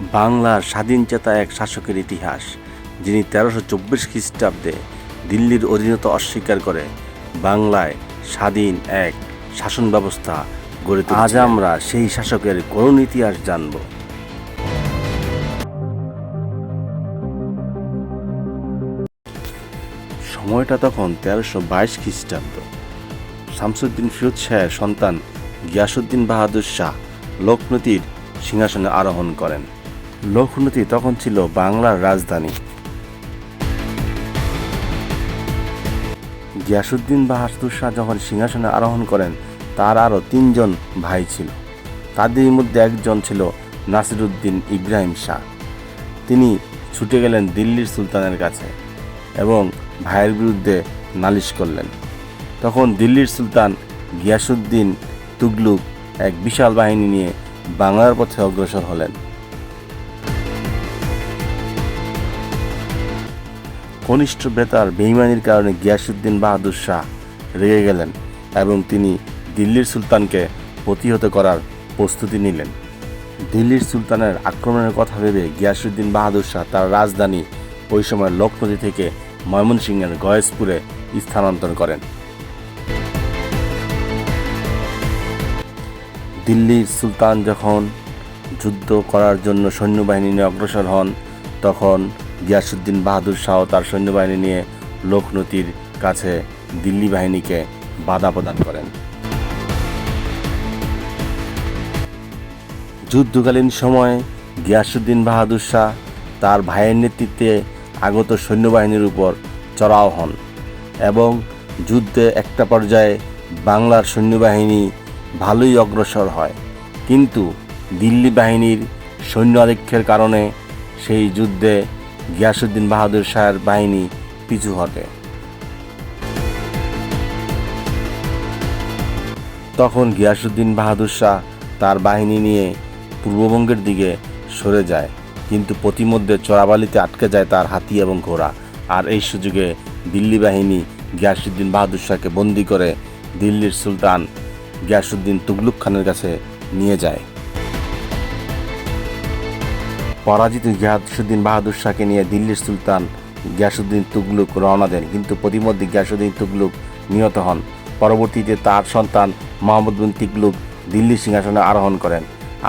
বাংলার স্বাধীনচেতা এক শাসকের ইতিহাস, যিনি তেরোশো চব্বিশ খ্রিস্টাব্দে দিল্লির অধীনতা অস্বীকার করে বাংলায় স্বাধীন এক শাসন ব্যবস্থা গড়ে। আজ আমরা সেই শাসকের করুণ ইতিহাস জানব। সময়টা তখন তেরোশো বাইশ খ্রিস্টাব্দ। শামসুদ্দিন ফিরোজ শাহের সন্তান গিয়াসুদ্দিন বাহাদুর শাহ লোকনতির সিংহাসনে আরোহণ করেন। লক্ষ্ণৌতি তখন ছিল বাংলার রাজধানী। গিয়াসুদ্দিন বাহাদুর শাহ যখন সিংহাসনে আরোহণ করেন, তার আরও তিনজন ভাই ছিল। তাদের মধ্যে একজন ছিল নাসিরুদ্দিন ইব্রাহিম শাহ। তিনি ছুটে গেলেন দিল্লির সুলতানের কাছে এবং ভাইয়ের বিরুদ্ধে নালিশ করলেন। তখন দিল্লির সুলতান গিয়াসুদ্দিন তুগলুক এক বিশাল বাহিনী নিয়ে বাংলার পথে অগ্রসর হলেন। কনিষ্ঠ বেতার বেইমানির কারণে গিয়াসুদ্দিন বাহাদুর শাহ রেগে গেলেন এবং তিনি দিল্লির সুলতানকে প্রতিহত করার প্রস্তুতি নিলেন। দিল্লির সুলতানের আক্রমণের কথা ভেবে গিয়াসুদ্দিন বাহাদুর শাহ তার রাজধানী ওই সময় লক্ষ্ণৌতি থেকে ময়মনসিংহের গয়েশপুরে স্থানান্তর করেন। দিল্লির সুলতান যখন যুদ্ধ করার জন্য সৈন্যবাহিনী নিয়ে অগ্রসর হন, তখন গিয়াসুদ্দিন বাহাদুর শাহ তার সৈন্যবাহিনী নিয়ে লোকনতির কাছে দিল্লি বাহিনীকে বাধা প্রদান করেন। যুদ্ধকালীন সময়ে গিয়াসুদ্দিন বাহাদুর শাহ তার ভাইয়ের নেতৃত্বে আগত সৈন্যবাহিনীর উপর চড়াও হন এবং যুদ্ধে একটা পর্যায়ে বাংলার সৈন্যবাহিনী ভালোই অগ্রসর হয়। কিন্তু দিল্লি বাহিনীর সৈন্য আধিক্যের কারণে সেই যুদ্ধে গিয়াসুদ্দিন বাহাদুর শাহের বাহিনী পিছু হটে। তখন গিয়াসুদ্দিন বাহাদুর শাহ তার বাহিনী নিয়ে পূর্ববঙ্গের দিকে সরে যায়, কিন্তু প্রতিমধ্যে চোরাবালিতে আটকে যায় তার হাতি এবং ঘোড়া। আর এই সুযোগে দিল্লি বাহিনী গিয়াসুদ্দিন বাহাদুর শাহকে বন্দি করে দিল্লির সুলতান গিয়াসুদ্দিন তুগলুক খানের কাছে নিয়ে যায়। পরাজিত গিয়াসুদ্দিন বাহাদুর শাহকে নিয়ে দিল্লির সুলতান গিয়াসুদ্দিন তুগলুক রওনা দেন, কিন্তু প্রতিমধ্যে গিয়াসুদ্দিন তুগলুক নিহত হন। পরবর্তীতে তার সন্তান মোহাম্মদ বিন তিগলুক দিল্লি সিংহাসনে আরোহণ করেন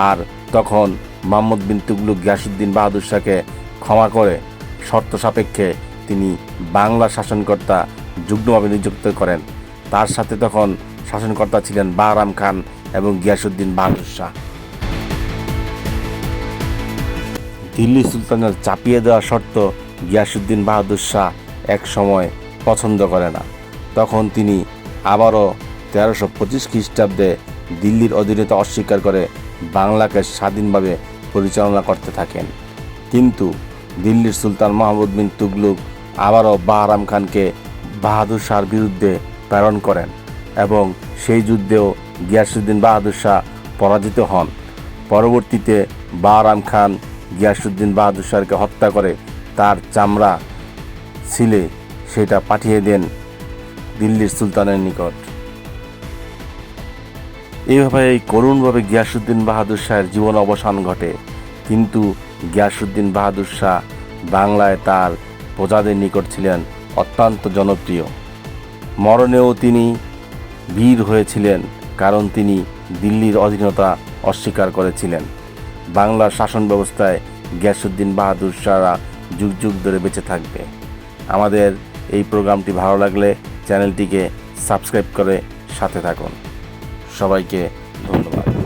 আর তখন মোহাম্মদ বিন তুগলুক গিয়াসুদ্দিন বাহাদুর শাহকে ক্ষমা করে শর্ত সাপেক্ষে তিনি বাংলা শাসনকর্তা যুগ্মভাবে নিযুক্ত করেন। তার সাথে তখন শাসনকর্তা ছিলেন বাহরাম খান এবং গিয়াসুদ্দিন বাহাদুর শাহ। দিল্লি সুলতানের চাপিয়ে দেওয়া শর্ত গিয়াসুদ্দিন বাহাদুর শাহ এক সময় পছন্দ করে না। তখন তিনি আবারও তেরোশো পঁচিশ খ্রিস্টাব্দে দিল্লির অধীনতা অস্বীকার করে বাংলাকে স্বাধীনভাবে পরিচালনা করতে থাকেন। কিন্তু দিল্লির সুলতান মাহমুদ বিন তুগলুক আবারও বাহরাম খানকে বাহাদুর শাহর বিরুদ্ধে প্রেরণ করেন এবং সেই যুদ্ধেও গিয়াসুদ্দিন বাহাদুর শাহ পরাজিত হন। পরবর্তীতে বাহরাম খান গিয়াসুদ্দিন বাহাদুর শাহকে হত্যা করে তার চামড়া ছিলে, সেটা পাঠিয়ে দেন দিল্লির সুলতানের নিকট। এইভাবে এই করুণভাবে গিয়াসুদ্দিন বাহাদুর শাহের জীবন অবসান ঘটে। কিন্তু গিয়াসুদ্দিন বাহাদুর শাহ বাংলায় তার প্রজাদের নিকট ছিলেন অত্যন্ত জনপ্রিয়। মরণেও তিনি বীর হয়েছিলেন, কারণ তিনি দিল্লির অধীনতা অস্বীকার করেছিলেন। বাংলার শাসন ব্যবস্থায় গ্যাসুদ্দিন বাহাদুর শাহরা যুগ যুগ ধরে বেঁচে থাকবে। আমাদের এই প্রোগ্রামটি ভালো লাগলে চ্যানেলটিকে সাবস্ক্রাইব করে সাথে থাকুন। সবাইকে ধন্যবাদ।